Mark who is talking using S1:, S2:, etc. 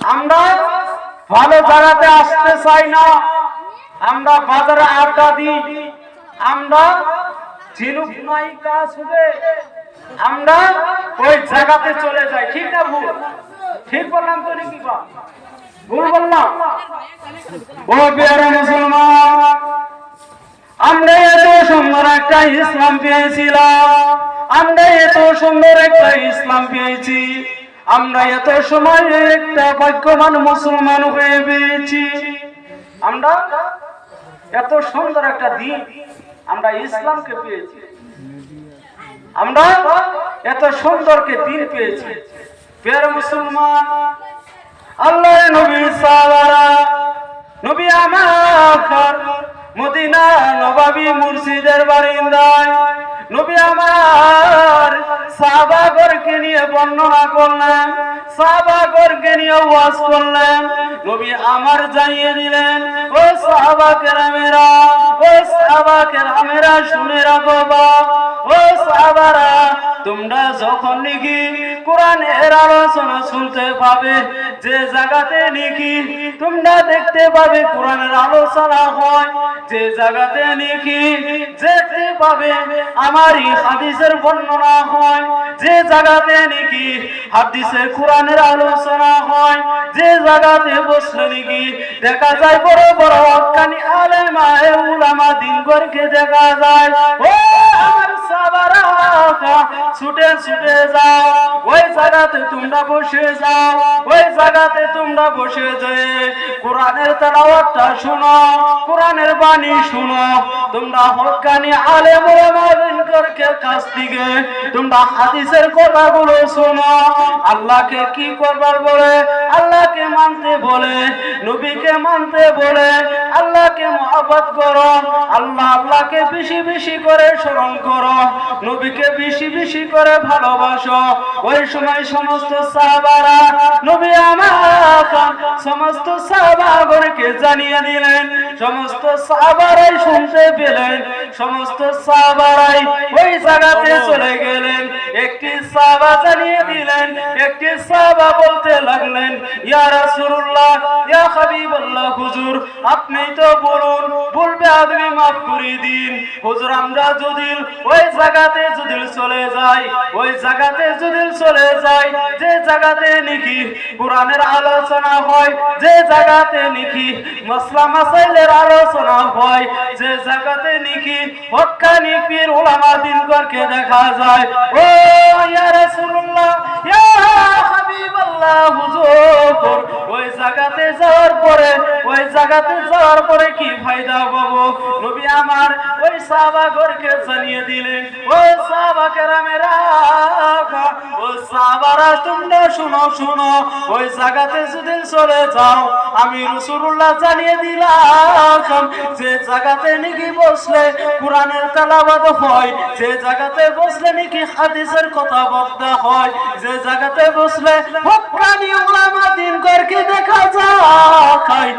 S1: আমরা ভালো জায়গাতে আসতে চাই না। আমরা বাজারে আড্ডা দিই। আমরা ঝিনুক নাই কাজ হবে আমরা ওই জায়গাতে চলে যাই। ঠিক না ভুল? ঠিক বললাম তো নাকি ভুল বললাম? ও মুসলমান, আমরা এত সুন্দর একটা ইসলাম পেয়েছিলাম। আমরা এত সুন্দর একটা ইসলাম পেয়েছি। আমরা এত সময় একটা ভাগ্যবান মুসলমান হয়ে পেয়েছি আমরা এত সুন্দর একটা দিন আমরা ইসলামকে পেয়েছি। আমরা এত সুন্দরকে দিন পেয়েছি। প্রিয় মুসলমান, আল্লাহ নবী সাহাবারা, নবী আমার মদিনা নবাবী মুর্শিদের বারিন্দায়, নবী আমার সাহাবাগরকে নিয়ে বর্ণনা করলেন, সাহাবাগরকে নিয়ে ওয়াজ করলেন, নবী আমার জানিয়ে দিলেন, ও সাহাবা কেরামেরা, ও সাহাবা কেরামেরা, শুনে রাখো বা ও সাহাবারা তোমরা যখন নাকি কোরআনের আলোচনা শুনতে পাবে, যে জায়গাতে নাকি তোমরা দেখতে পাবে কোরআনের আলোচনা হয়, যে জায়গাতে নাকি দেখতে পাবে আমার এই হাদিসের বর্ণনা হয়, যে জায়গাতে নাকি হাদিসের কোরআনের আলোচনা হয়, যে জায়গাতে বসলে নাকি দেখা যায় বড় বড় হকানি আলেমা উলামা দিনগরকে দেখা যায়। ও ছুটে ছুটে যাও। ওই জায়গাতে তোমরা বসে যাও। ওই জায়গাতে তোমরা বসে যে কোরআনের তেলাওয়াতটা শুনো, কোরআনের বাণী শুনো। তোমরা হকানি আলেম ওলামাদের কাছ থেকে তোমরা হাদিসের কথাগুলো শোনো। আল্লাহকে কি করবার বলে? আল্লাহকে মানতে বলে, নবীকে মানতে বলে, আল্লাহকে মহব্বত করো, আল্লাহ আল্লাহকে বেশি বেশি করে স্মরণ করো, নবীকে বেশি বেশি করে ভালোবাসো। ওই সময় সমস্ত সাহাবারা, নবী আমার সমস্ত সাহাবাগণকে জানিয়ে দিলেন, সমস্ত সাহাবারাই শুনতে পেলেন, সমস্ত সাহাবারাই ওই জায়গাতে চলে গেলেন। একটি সাহাবা জানিয়ে দিলেন, একটি সাহাবা বলতে লাগলেন, ইয়া হুজুর, আপনি তো বলুন বলবে আদমি মাফ করে দিন। হুজুর, আমরা যদি ওই জায়গাতে যদি চলে যাই, ওই জায়গাতে যদি চলে যাই, যে জায়গাতে নাকি কোরআনের আলোচনা হয়, যে জায়গাতে নাকি মসলা মাসাইলের আলোচনা হয়, যে জায়গাতে নাকি হক্কানি পীর ওলামা দিনগরকে দেখা যায়। ও ইয়া রাসূলুল্লাহ ইয়া হাবিবাল্লাহ হুজুর ওই জায়গাতে যাওয়ার পরে ওই জায়গাতে যাওয়ার পরে কি ফায়দা পাবো? নবী আমার ওই সাহাবাগরকে জানিয়ে দিলেন ওই সাহাবা কেরামেরা সাহাবারা, তোমরা শুনো শুনো, ওই জায়গাতে যদি চলে যাও, আমি রসুল্লাহ জানিয়ে দিলাম, যে জায়গাতে নাকি বসলে কোরআনের তালাবাদ হয়, যে জায়গাতে বসলে নাকি হাদিসের কথা বলতে হয়, যে জায়গাতে বসলে হকানি উলামা দিন করকে দেখা যায়